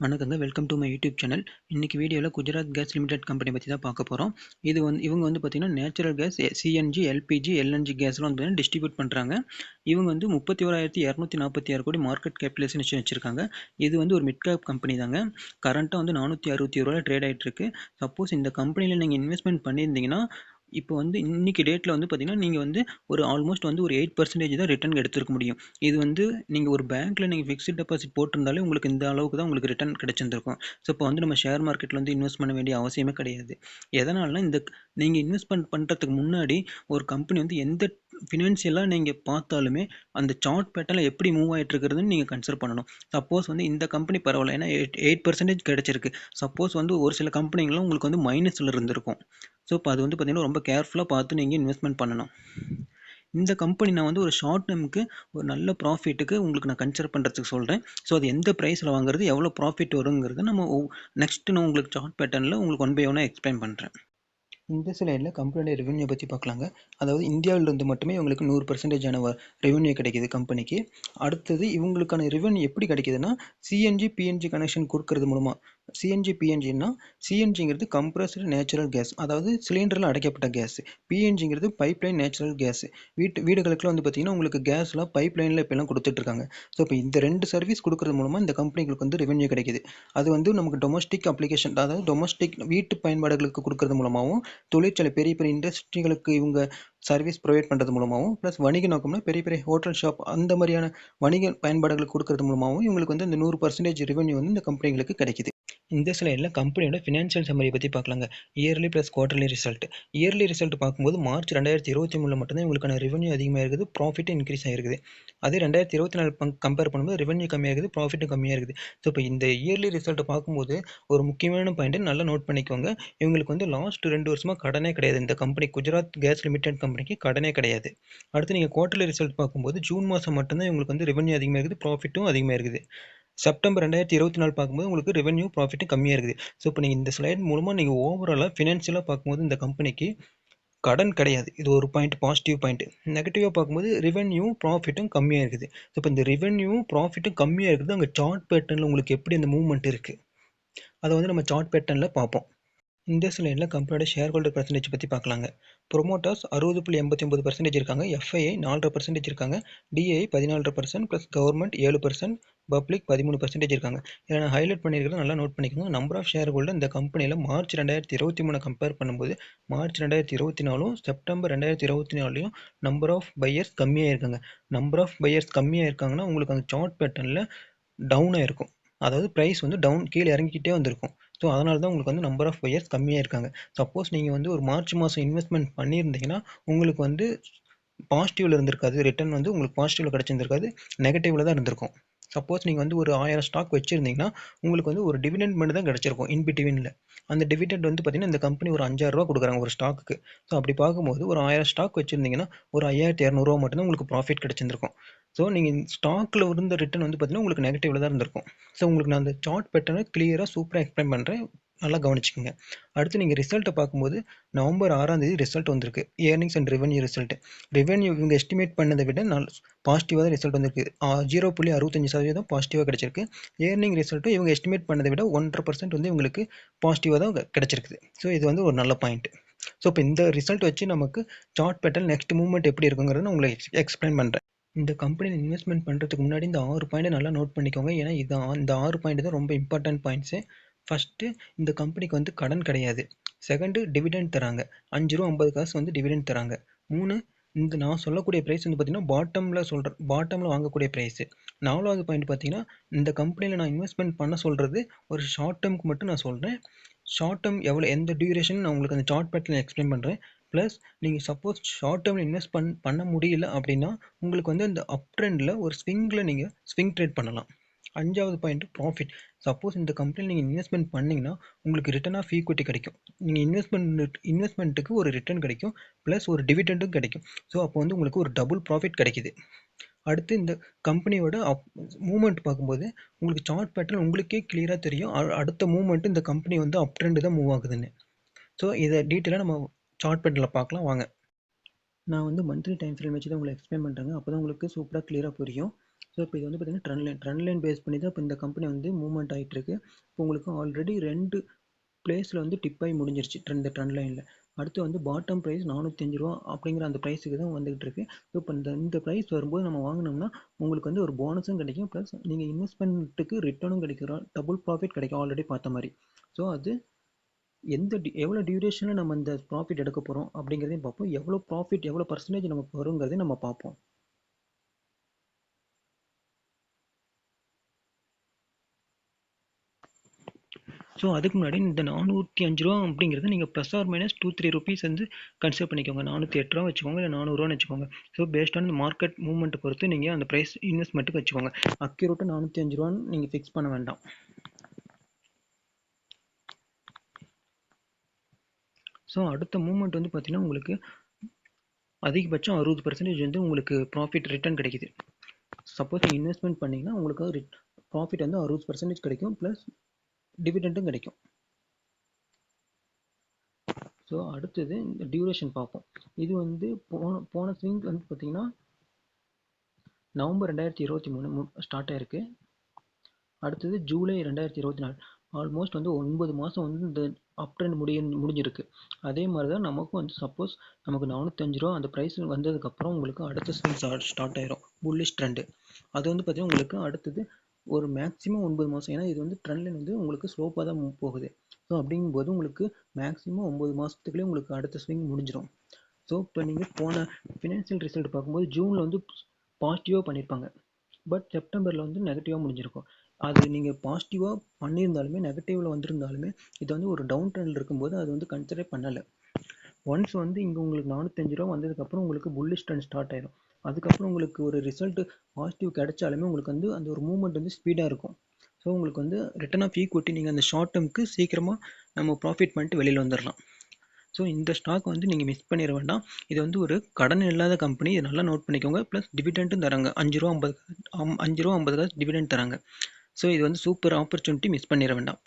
வணக்கங்க. Welcome to my YouTube channel இன்றைக்கி வீடியோவில் குஜராத் கேஸ் லிமிடெட் கம்பெனி பற்றி தான் பார்க்க போகிறோம் இது வந்து இவங்க வந்து பார்த்திங்கன்னா natural gas CNG LPG LNG கேஸ்லாம் வந்து பார்த்தீங்கன்னா டிஸ்ட்ரிபியூட் பண்ணுறாங்க இவங்க வந்து முப்பத்தி ஓராயிரத்தி இரநூத்தி நாற்பத்தி ஆறு கோடி மார்க்கெட் கேபிடலைசேஷன் வச்சிருக்காங்க. இது வந்து ஒரு மிட் கேப் கம்பெனி தாங்க கரண்ட்டாக வந்து நானூற்றி அறுபத்தி ரூபாய் ட்ரேட் ஆகிட்டு இருக்கு. சப்போஸ் இந்த கம்பெனியில் நீங்கள் இன்வெஸ்ட்மெண்ட் பண்ணியிருந்தீங்கன்னா இப்போ வந்து இன்னைக்கு டேட்டில் வந்து பார்த்தீங்கன்னா நீங்கள் வந்து ஒரு ஆல்மோஸ்ட் வந்து ஒரு எயிட் பர்சன்டேஜ் தான் ரிட்டர்ன் எடுத்துருக்க முடியும். இது வந்து நீங்கள் ஒரு பேங்க்கில் நீங்கள் ஃபிக்ஸ்ட் டெபாசிட் போட்டிருந்தாலே உங்களுக்கு இந்த அளவுக்கு தான் உங்களுக்கு ரிட்டர்ன் கிடைச்சிருந்துருக்கும். ஸோ இப்போ வந்து நம்ம ஷேர் மார்க்கெட்டில் வந்து இன்வெஸ்ட் பண்ண வேண்டிய அவசியமே கிடையாது. எதனால்னா இந்த நீங்கள் இன்வெஸ்ட்மெண்ட் பண்ணுறதுக்கு முன்னாடி ஒரு கம்பெனி வந்து எந்த ஃபினான்ஷியலாக நீங்கள் பார்த்தாலுமே அந்த சார்ட் பேட்டர்னில் எப்படி மூவ் ஆகிட்டு இருக்கிறதுன்னு நீங்கள் கன்சிடர் பண்ணணும். சப்போஸ் வந்து இந்த கம்பெனி பரவாயில்ல ஏன்னா எயிட் எயிட் பர்சன்டேஜ் கிடச்சிருக்கு. சப்போஸ் வந்து ஒரு சில கம்பெனிங்களாம் உங்களுக்கு வந்து மைனஸில் இருந்திருக்கும். ஸோ இப்போ அது வந்து பார்த்திங்கன்னா ரொம்ப கேர்ஃபுல்லாக பார்த்து நீங்கள் இன்வெஸ்ட்மெண்ட் பண்ணணும். இந்த கம்பெனி நான் வந்து ஒரு ஷார்ட் டேர்முக்கு ஒரு நல்ல ப்ராஃபிட்டுக்கு உங்களுக்கு நான் கன்சிடர் பண்ணுறதுக்கு சொல்கிறேன் ஸோ அது எந்த ப்ரைஸில் வாங்குறது எவ்வளோ ப்ராஃபிட் வருங்கிறது நம்ம நெக்ஸ்ட்டு நான் உங்களுக்கு சார்ட் பேட்டர்னில் உங்களுக்கு ஒன் பை ஒன்னாக எக்ஸ்பிளைன் பண்ணுறேன் இந்த ஸ்லைடில் கம்பெனியோட ரெவென்யூ பற்றி பார்க்கலாங்க. அதாவது இந்தியாவிலிருந்து மட்டுமே இவங்களுக்கு நூறு பர்சன்டேஜான ரெவென்யூ கிடைக்கிது கம்பெனிக்கு அடுத்தது இவங்களுக்கான ரெவென்யூ எப்படி கிடைக்கிதுன்னா சிஎன்ஜி பிஎன்ஜி கனெக்ஷன் கொடுக்கறது மூலமாக சிஎன்ஜி பிஎன்ஜின்னா சிஎன்ஜிங்கிறது கம்ப்ரஸ்டு நேச்சுரல் கேஸ் அதாவது சிலிண்டரில் அடைக்கப்பட்ட கேஸ் பிஎன்ஜிங்கிறது பைப்லைன் நேச்சுரல் கேஸ் வீட்டு வீடுகளுக்குலாம் வந்து பார்த்திங்கன்னா உங்களுக்கு கேஸ்லாம் பைப்லைனில் இப்போலாம் கொடுத்துட்ருக்காங்க. ஸோ இப்போ இந்த ரெண்டு சர்வீஸ் கொடுக்குறது மூலமாக இந்த கம்பெனிகளுக்கு வந்து ரெவென்யூ கிடைக்கிது. அது வந்து நமக்கு டொமஸ்டிக் அப்ளிகேஷன் அதாவது டொமஸ்டிக் வீட்டு பயன்பாடுகளுக்கு கொடுக்குறது மூலமாகவும் தொழிற்சாலை பெரிய பெரிய இண்டஸ்ட்ரிகளுக்கு இவங்க சர்வீஸ் ப்ரொவைட் பண்ணுறது மூலமாகவும் ப்ளஸ் வணிக நோக்கம்னா பெரிய பெரிய ஹோட்டல் ஷாப் அந்த மாதிரியான வணிக பயன்பாடுகளுக்கு கொடுக்கறது மூலமாகவும் இவங்களுக்கு வந்து இந்த நூறு பர்சன்டேஜ் ரெவென்யூ வந்து இந்த கம்பெனிகளுக்கு கிடைக்குது. இந்த ஸ்லைடில் கம்பெனியோட ஃபினான்ஷியல் சம்மரி பற்றி பார்க்கலாங்க. Yearly plus quarterly result yearly result பார்க்கும்போது மார்ச் ரெண்டாயிரத்தி இருபத்தி மூணில் மட்டும்தான் இவங்களுக்கான ரெவன்யூ அதிகமாக இருக்குது ப்ராஃபிட்டும் இன்க்ரீஸ் ஆகிருக்குது அதே ரெண்டாயிரத்தி இருபத்தி நாலு கம்பேர் பண்ணும்போது ரெவன்யூ கம்மியாக இருக்குது ப்ராஃபிட்டும் கம்மியாக இருக்குது. ஸோ இப்போ இந்த இயர்லி ரிசல்ட்டை பார்க்கும்போது ஒரு முக்கியமான பாயிண்ட்டு நல்லா நோட் பண்ணிக்கோங்க. இவங்களுக்கு வந்து லாஸ்ட் ரெண்டு வருஷமாக கடனே கிடையாது. இந்த கம்பெனி குஜராத் கேஸ் லிமிடெட் கம்பெனிக்கு கடனே கிடையாது. அடுத்து நீங்கள் குவார்டர்லி ரிசல்ட் பார்க்கும்போது ஜூன் மாதம் மட்டும்தான் இவங்களுக்கு வந்து ரெவன்யூ அதிகமாக இருக்குது ப்ராஃபிட்டும் அதிகமாக இருக்குது. செப்டம்பர் ரெண்டாயிரத்தி இருபத்தி நாலு பார்க்கும்போது உங்களுக்கு ரெவன்யூ ப்ராஃபிட்டும் கம்மியாக இருக்குது. ஸோ இப்போ நீங்கள் இந்த ஸ்லைட் மூலமாக நீங்கள் ஓவராலாக ஃபினான்ஷியலாக பார்க்கும்போது இந்த கம்பெனிக்கு கடன் கிடையாது. இது ஒரு பாயிண்ட் பாசிட்டிவ் பாயிண்ட் நெகட்டிவாக பார்க்கும்போது ரெவென்யூ ப்ராஃபிட்டும் கம்மியாக இருக்குது. ஸோ இப்போ இந்த ரெவென்யூ ப்ராஃபிட்டும் கம்மியாக இருக்குது. அங்கே சார்ட் பேட்டர்னில் உங்களுக்கு எப்படி அந்த மூவ்மெண்ட் இருக்குது அதை வந்து நம்ம சார்ட் பேட்டர்னில் பார்ப்போம். இந்த ஸ்லைடில் கம்பெனியோட ஷேர் ஹோல்டர் பர்சன்டேஜ் பற்றி பார்க்கலாங்க. ப்ரொமோட்டர்ஸ் அறுபது புள்ளி எண்பத்தி ஒம்பது பர்சன்டேஜ் இருக்காங்க. எஃப்ஐஐ நாலரை பர்சன்டேஜ் இருக்காங்க. டிஐ பதினாலரை பர்சன்ட் ப்ளஸ் கவர்மெண்ட் ஏழு பர்சன்ட் பப்ளிக் பதிமூணு பர்சன்டேஜ் இருக்காங்க. இதில் நான் ஹைலைட் பண்ணியிருக்கிறது நல்லா நோட் பண்ணிக்கோங்க. நம்பர் ஆஃப் ஷேர் ஹோல்டர் இந்த கம்பெனியில் மார்ச் ரெண்டாயிரத்தி இருபத்தி மூணு கம்பேர் பண்ணும்போது மார்ச் ரெண்டாயிரத்தி இருபத்தி நாலும் செப்டம்பர் ரெண்டாயிரத்தி இருபத்தி நாலுலையும் நம்பர் ஆஃப் பையர்ஸ் கம்மியாக இருக்காங்க. நம்பர் ஆஃப் பையர்ஸ் கம்மியாக இருக்காங்கன்னா உங்களுக்கு அந்த சார்ட் பேட்டர்னில் டவுனாக இருக்கும். அதாவது ப்ரைஸ் வந்து டவுன் கீழே இறங்கிக்கிட்டே வந்திருக்கும். ஸோ அதனால தான் உங்களுக்கு வந்து நம்பர் ஆஃப் பையர்ஸ் கம்மியாக இருக்காங்க. சப்போஸ் நீங்கள் வந்து ஒரு மார்ச் மாதம் இன்வெஸ்ட்மெண்ட் பண்ணியிருந்தீங்கன்னா உங்களுக்கு வந்து பாசிட்டிவில் இருந்திருக்காது. ரிட்டர்ன் வந்து உங்களுக்கு பாசிட்டிவில் கிடச்சிருந்திருக்காது. நெகட்டிவில் தான் இருந்திருக்கும். சப்போஸ் நீங்கள் வந்து ஒரு ஆயிரம் ஸ்டாக் வச்சுருந்தீங்கன்னா உங்களுக்கு வந்து ஒரு டிவிடெண்ட் மட்டும் தான் கிடச்சிருக்கும் இன் பிட்வீனில் அந்த டிவிடெண்ட் வந்து பார்த்திங்கன்னா இந்த கம்பெனி ஒரு அஞ்சாயிரரூவா கொடுக்குறாங்க ஒரு ஸ்டாக்கு ஸோ அப்படி பார்க்கும்போது ஒரு ஆயிரம் ஸ்டாக் வச்சுருந்தீங்கன்னா ஒரு ஐயாயிரத்தி இரநூறுவா மட்டும்தான் உங்களுக்கு ப்ராஃபிட் கிடச்சிருக்கும் ஸோ நீங்கள் ஸ்டாக்கில் இருந்த ரிட்டர்ன் வந்து பார்த்திங்கன்னா உங்களுக்கு நெகட்டிவில் தான் இருந்திருக்கும். ஸோ உங்களுக்கு நான் அந்த சார்ட் பேட்டர்னை கிளியராக சூப்பராக எக்ஸ்பிளைன் பண்ணுறேன் நல்லா கவனிச்சிக்கோங்க. அடுத்து நீங்கள் ரிசல்ட்டை பார்க்கும்போது நவம்பர் ஆறாம் தேதி ரிசல்ட் வந்திருக்கு. Earnings and revenue result revenue இவங்க எஸ்டிமேட் பண்ணதை விட நான் பாசிட்டிவாக தான் ரிசல்ட் வந்திருக்கு. ஜீரோ புள்ளி அறுபத்தஞ்சு சதவீதம் பாசிட்டிவாக கிடச்சிருக்கு. ஏர்னிங் ரிசல்ட்டும் இவங்க எஸ்டிமேட் பண்ணதை விட ஒன்றரை பர்சன்ட் வந்து இவங்களுக்கு பாசிட்டிவாக தான் கிடச்சிருக்குது. ஸோ இது வந்து ஒரு நல்ல பாயிண்ட் ஸோ இப்போ இந்த ரிசல்ட் வச்சு நமக்கு சார்ட் பேட்டர்ன் நெக்ஸ்ட் மூவ்மெண்ட் எப்படி இருக்குங்கிறத நான் உங்களுக்கு எக்ஸ்பிளைன் பண்ணுறேன் இந்த கம்பெனியில் இன்வெஸ்ட்மெண்ட் பண்ணுறதுக்கு முன்னாடி இந்த ஆறு பாயிண்ட்டை நல்லா நோட் பண்ணிக்கோங்க. ஏன்னா இது இந்த ஆறு பாயிண்ட் தான் ரொம்ப இம்பார்ட்டன்ட் பாயிண்ட்ஸு ஃபஸ்ட்டு இந்த கம்பெனிக்கு வந்து கடன் கிடையாது. செகண்டு டிவிடெண்ட் தராங்க. அஞ்சு ரூபா ஐம்பது காசு வந்து டிவிடெண்ட் தராங்க. மூணு இந்த நான் சொல்லக்கூடிய ப்ரைஸ் வந்து பார்த்திங்கன்னா பாட்டமில் சொல்கிற பாட்டமில் வாங்கக்கூடிய ப்ரைஸு நாலாவது பாயிண்ட் பார்த்தீங்கன்னா இந்த கம்பெனியில் நான் இன்வெஸ்ட்மெண்ட் பண்ண சொல்கிறது ஒரு ஷார்ட் டேர்முக்கு மட்டும் நான் சொல்கிறேன் ஷார்ட் டேர்ம் எவ்வளோ எந்த டியூரேஷன் நான் உங்களுக்கு அந்த சார்ட் பேட்டில் எக்ஸ்பிளைன் பண்ணுறேன் ப்ளஸ் நீங்கள் சப்போஸ் ஷார்ட் டேர்மில் இன்வெஸ்ட் பண் பண்ண முடியல அப்படின்னா உங்களுக்கு வந்து அந்த அப் ட்ரெண்டில் ஒரு ஸ்விங்கில் நீங்கள் ஸ்விங் ட்ரேட் பண்ணலாம். அஞ்சாவது பாயிண்ட் ப்ராஃபிட் சப்போஸ் இந்த கம்பெனியில் நீங்கள் இன்வெஸ்ட்மெண்ட் பண்ணிங்கன்னா உங்களுக்கு ரிட்டர்ன் ஆஃப் ஈக்விட்டி கிடைக்கும். நீங்கள் இன்வெஸ்ட்மெண்ட் இன்வெஸ்ட்மெண்ட்டுக்கு ஒரு ரிட்டர்ன் கிடைக்கும் ப்ளஸ் ஒரு டிவிடெண்ட்டும் கிடைக்கும். ஸோ அப்போ வந்து உங்களுக்கு ஒரு டபுள் ப்ராஃபிட் கிடைக்கிது. அடுத்து இந்த கம்பெனியோட அப் மூமெண்ட் பார்க்கும்போது உங்களுக்கு சார்ட் பேட்டர்ன் உங்களுக்கே கிளியராக தெரியும். அடுத்த மூமெண்ட் இந்த கம்பெனி வந்து அப் ட்ரெண்டு தான் மூவ் ஆகுதுன்னு. ஸோ இதை டீட்டெயிலாக நம்ம சார்ட் பேட்டரில் பார்க்கலாம். வாங்க. நான் வந்து மந்த்லி டைம் ஃப்ரேம் வச்சு தான் உங்களுக்கு எக்ஸ்பிளைன் பண்ணுறேங்க அப்போ தான் உங்களுக்கு சூப்பராக கிளியராக புரியும். ஸோ இப்போ இது வந்து பார்த்தீங்கன்னா trend line trend line base பண்ணி தான் இப்போ இந்த கம்பெனி வந்து மூவ்மெண்ட் ஆகிட்டுருக்கு இப்போ உங்களுக்கு ஆல்ரெடி ரெண்டு பிளேஸில் வந்து டிப் ஆகி முடிஞ்சிருச்சு ட்ரெண்ட் இந்த ட்ரெண்ட் லைனில் அடுத்து வந்து பாட்டம் ப்ரைஸ் நானூற்றஞ்சு ரூபா அப்படிங்கிற அந்த ப்ரைஸுக்கு தான் வந்துகிட்டு இருக்கு. ஸோ இப்போ இந்த இந்த ப்ரைஸ் வரும்போது நம்ம வாங்கினோம்னா உங்களுக்கு வந்து ஒரு போனஸும் கிடைக்கும். ப்ளஸ் நீங்கள் இன்வெஸ்ட்மெண்ட்டுக்கு ரிட்டர்னும் கிடைக்கிறோம் டபுள் ப்ராஃபிட் கிடைக்கும் ஆல்ரெடி பார்த்த மாதிரி. ஸோ அது எந்த டி எவ்வளோ டியூரேஷனில் நம்ம இந்த ப்ராஃபிட் எடுக்க போகிறோம் அப்படிங்கிறதையும் பார்ப்போம். எவ்வளோ ப்ராஃபிட் எவ்வளோ பர்சன்டேஜ் நமக்கு வருங்கிறதையும் நம்ம பார்ப்போம். ஸோ அதுக்கு முன்னாடி இந்த நானூற்றி அஞ்சு ரூபா அப்படிங்கிறது நீங்கள் plus or minus two three rupees வந்து கன்சிடர் பண்ணிக்கோங்க. நானூற்றி எட்டு ரூபா வச்சுக்கோங்க இல்லை நானூறுரூவான்னு வச்சுக்கோங்க. ஸோ பேஸ்ட் ஆன் மார்க்கெட் மூவ்மெண்ட்டை பொறுத்து நீங்கள் அந்த ப்ரைஸ் இன்வெஸ்ட்மெண்ட்டுக்கு வச்சுக்கோங்க. அக்யூரேட்டாக நானூற்றி அஞ்சு ரூபான்னு நீங்கள் ஃபிக்ஸ் பண்ண வேண்டாம். ஸோ அடுத்த மூமெண்ட் வந்து பார்த்திங்கன்னா உங்களுக்கு அதிகபட்சம் அறுபது பர்சன்டேஜ் வந்து உங்களுக்கு ப்ராஃபிட் ரிட்டர்ன் கிடைக்குது. சப்போஸ் நீங்கள் இன்வெஸ்ட்மெண்ட் பண்ணிங்கன்னா உங்களுக்கு ப்ராஃபிட் வந்து அறுபது பர்சன்டேஜ் கிடைக்கும் ப்ளஸ் டிவிடெண்ட்டும் கிடைக்கும். ஸோ அடுத்தது இந்த டியூரேஷன் பார்ப்போம். இது வந்து போன போன ஸ்விங் வந்து பார்த்தீங்கன்னா நவம்பர் ரெண்டாயிரத்தி இருபத்தி மூணு ஸ்டார்ட் ஆயிருக்கு. அடுத்தது ஜூலை ரெண்டாயிரத்தி இருபத்தி நாலு. ஆல்மோஸ்ட் வந்து ஒன்பது மாதம் வந்து இந்த அப் ட்ரெண்ட் முடிய முடிஞ்சிருக்கு. அதே மாதிரி தான் நமக்கும் வந்து சப்போஸ் நமக்கு நானூற்றஞ்சு ரூபா அந்த ப்ரைஸ் வந்ததுக்கப்புறம் உங்களுக்கு அடுத்த ஸ்விங் ஸ்டார்ட் ஆயிரும். புல்லிஷ் ட்ரெண்டு அது வந்து பார்த்தீங்கன்னா உங்களுக்கு அடுத்தது ஒரு மேக்ஸிமம் ஒன்பது மாதம் ஏன்னா இது வந்து ட்ரெண்ட் லைன் வந்து உங்களுக்கு ஸ்லோப்பாக தான் போகுது. ஸோ அப்படிங்கும்போது உங்களுக்கு மேக்ஸிமம் ஒம்பது மாதத்துக்குள்ளே உங்களுக்கு அடுத்த ஸ்விங் முடிஞ்சிடும் ஸோ இப்போ நீங்கள் போன ஃபினான்ஷியல் ரிசல்ட் பார்க்கும்போது ஜூனில் வந்து பாசிட்டிவாக பண்ணியிருப்பாங்க பட் செப்டம்பரில் வந்து நெகட்டிவாக முடிஞ்சிருக்கும். அது நீங்கள் பாசிட்டிவாக பண்ணியிருந்தாலுமே நெகட்டிவில் வந்திருந்தாலுமே இது வந்து ஒரு டவுன் ட்ரெண்டில் இருக்கும்போது அது வந்து கன்சிடர் பண்ணலை. ஒன்ஸ் வந்து இங்கே உங்களுக்கு நானூற்றஞ்சு ரூபா வந்ததுக்கப்புறம் உங்களுக்கு புல்லிஷ் ட்ரெண்ட் ஸ்டார்ட் ஆயிடும் அதுக்கப்புறம் உங்களுக்கு ஒரு ரிசல்ட் பாசிட்டிவ் கிடைச்சாலுமே உங்களுக்கு வந்து அந்த ஒரு மூமெண்ட் வந்து ஸ்பீடாக இருக்கும். ஸோ உங்களுக்கு வந்து ரிட்டர்ன் ஆஃப் ஈக்விட்டி நீங்கள் அந்த ஷார்ட் டேர்முக்கு சீக்கிரமாக நம்ம ப்ராஃபிட் பண்ணிட்டு வெளியில் வந்துடலாம் ஸோ இந்த ஸ்டாக் வந்து நீங்கள் மிஸ் பண்ணிட வேண்டாம். இது வந்து ஒரு கடன் இல்லாத கம்பெனி இதை நல்லா நோட் பண்ணிக்கோங்க. ப்ளஸ் டிவிடெண்ட்டும் தராங்க. அஞ்சு ரூபா ஐம்பது அஞ்சு ரூபா ஐம்பது காசு டிவிடெண்ட் தராங்க. ஸோ இது வந்து சூப்பர் ஆப்பர்ச்சுனிட்டி மிஸ் பண்ணிட வேண்டாம்.